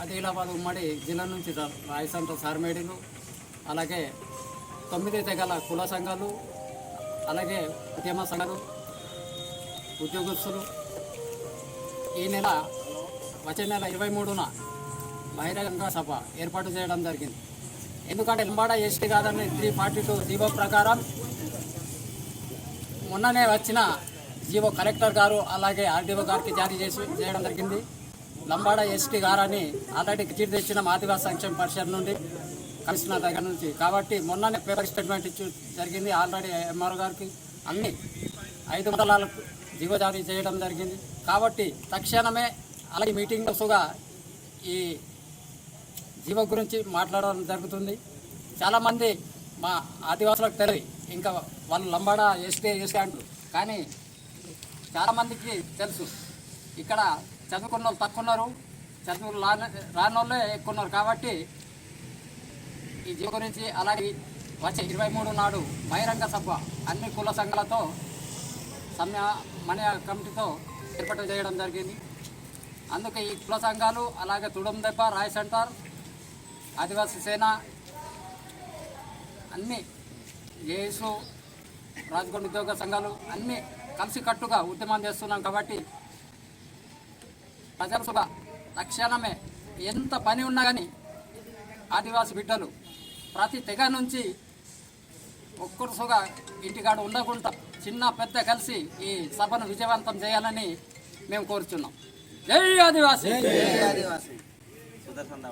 ఆదిలాబాద్ ఉమ్మడి జిల్లా నుంచి రా- రాయసంత సార్మేడీలు అలాగే తొమ్మిది తెగల కుల సంఘాలు అలాగే ఉద్యమ సంఘాలు ఉద్యోగస్తులు. ఈ నెల వచ్చే నెల ఇరవై మూడున బహిరంగ సభ ఏర్పాటు చేయడం జరిగింది. ఎందుకంటే లింబాడ ఎస్టీ కాదని త్రీ ఫార్టీ టూ జీవో ప్రకారం మొన్ననే వచ్చిన జీవో కలెక్టర్ గారు అలాగే ఆర్డీఓ గారికి జారీ చేసి చేయడం జరిగింది. లంబాడ ఎస్టీ గారని ఆల్రెడీ గిజిట్ తెచ్చిన ఆదివాస సంక్షేమ పరిషత్ నుండి కమిషనర్ దగ్గర నుంచి. కాబట్టి మొన్ననే పేపర్ స్టేట్మెంట్ ఇచ్చి జరిగింది. ఆల్రెడీ ఎంఆర్ గారికి అన్ని ఐదు మండలాలకు జీవో జారీ చేయడం జరిగింది. కాబట్టి తక్షణమే అలాగే మీటింగ్ వస్తుగా ఈ జీవ గురించి మాట్లాడడం జరుగుతుంది. చాలామంది మా ఆదివాసులకు తెలియదు ఇంకా వాళ్ళు లంబాడ ఎస్టీ ఎస్టీ అంటారు. కానీ చాలామందికి తెలుసు. ఇక్కడ చదువుకున్న వాళ్ళు తక్కువ ఉన్నారు చదువు రాని వాళ్ళే ఎక్కువ ఉన్నారు కాబట్టి ఈ జీవ గురించి అలాగే వచ్చే ఇరవై మూడు నాడు బహిరంగ సభ అన్ని కుల సంఘాలతో సమ్య మన కమిటీతో ఏర్పాటు చేయడం జరిగింది. అందుకే ఈ కుల సంఘాలు అలాగే తుడం దెబ్బ రాయ్ సెంటర్ ఆదివాసీ సేన అన్ని ఏసు రాజగొండ ఉద్యోగ సంఘాలు అన్నీ కలిసి కట్టుగా ఉద్యమం చేస్తున్నాం కాబట్టి ప్రజల సుఖ తక్షణమే ఎంత పని ఉన్నా కానీ ఆదివాసి బిడ్డలు ప్రతి తెగ నుంచి ఒక్కరు సుగా ఇంటికాడ ఉండకుండా చిన్న పెద్ద కలిసి ఈ సభను విజయవంతం చేయాలని మేము కోరుచున్నాం. జై ఆదివాసి! ఆదివాసి! సుదర్శన్